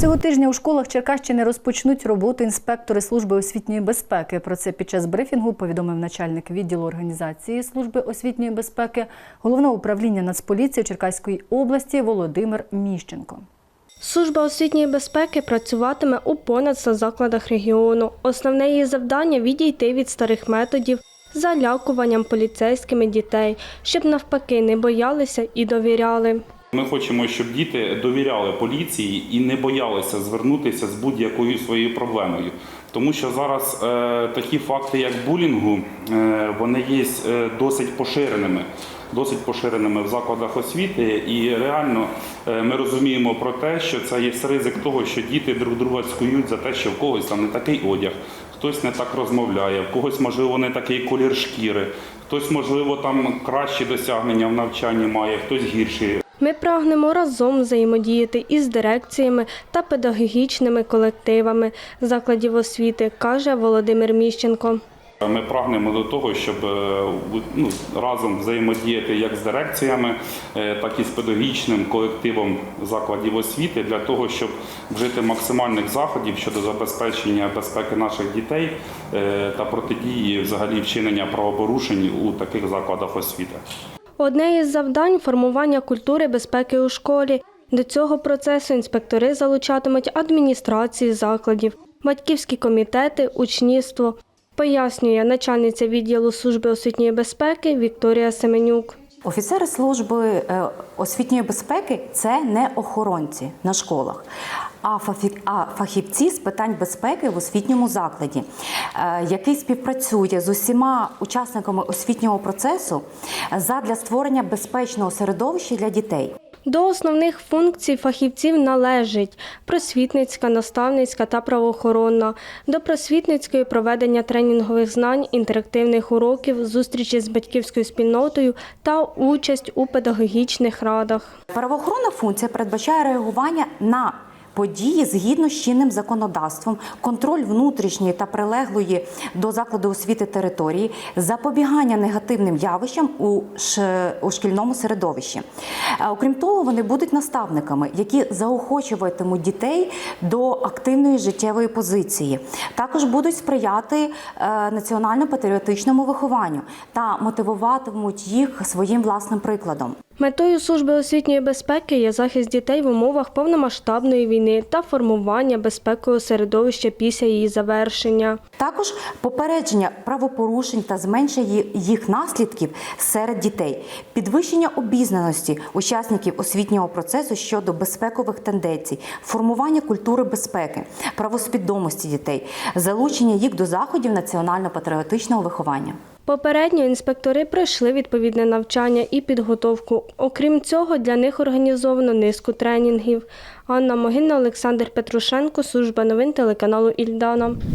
Цього тижня у школах Черкащини розпочнуть роботу інспектори служби освітньої безпеки. Про це під час брифінгу повідомив начальник відділу організації служби освітньої безпеки головного управління Нацполіції Черкаської області Володимир Міщенко. Служба освітньої безпеки працюватиме у понад 100 закладах регіону. Основне її завдання відійти від старих методів залякуванням поліцейськими дітей, щоб навпаки не боялися і довіряли. Ми хочемо, щоб діти довіряли поліції і не боялися звернутися з будь-якою своєю проблемою. Тому що зараз е, такі факти, як булінгу, е, вони є е, досить поширеними. Досить поширеними в закладах освіти, і реально ми розуміємо про те, що це є ризик того, що діти друг друга цькують за те, що в когось там не такий одяг, хтось не так розмовляє, в когось можливо не такий колір шкіри, хтось можливо там кращі досягнення в навчанні має, хтось гірші. Ми прагнемо разом взаємодіяти із дирекціями та педагогічними колективами закладів освіти, каже Володимир Міщенко. Ми прагнемо до того, щоб е, ну, разом взаємодіяти як з дирекціями, е, так і з педагогічним колективом закладів освіти для того, щоб вжити максимальних заходів щодо забезпечення безпеки наших дітей е, та протидії взагалі вчинення правопорушень у таких закладах освіти. Одне із завдань формування культури безпеки у школі. До цього процесу інспектори залучатимуть адміністрації закладів, батьківські комітети, учнівство, пояснює начальниця відділу служби освітньої безпеки Вікторія Семенюк. Офіцери служби е, освітньої безпеки це не охоронці на школах, а фахі- фахівці з питань безпеки в освітньому закладі, е, який співпрацює з усіма учасниками освітнього процесу задля створення безпечного середовища для дітей. До основних функцій фахівців належить просвітницька, наставницька та правоохоронна, до просвітницької проведення тренінгових знань, інтерактивних уроків, зустрічі з батьківською спільнотою та участь у педагогічних радах. Правоохоронна функція передбачає реагування на події згідно з чинним законодавством, контроль внутрішньої та прилеглої до закладу освіти території, запобігання негативним явищам у, шкільному середовищі. Е, Окрім того, вони будуть наставниками, які заохочуватимуть дітей до активної життєвої позиції. Також будуть сприяти е, національно-патріотичному вихованню та мотивуватимуть їх своїм власним прикладом. Метою служби освітньої безпеки є захист дітей в умовах повномасштабної війни та формування безпекового середовища після її завершення. Також попередження правопорушень та зменшення їх наслідків серед дітей, підвищення обізнаності учасників освітнього процесу щодо безпекових тенденцій, формування культури безпеки, правосвідомості дітей, залучення їх до заходів національно-патріотичного виховання. Попередньо інспектори пройшли відповідне навчання і підготовку. Окрім цього, для них організовано низку тренінгів. Анна Могильна, Олександр Петрушенко, служба новин телеканалу Ільдана.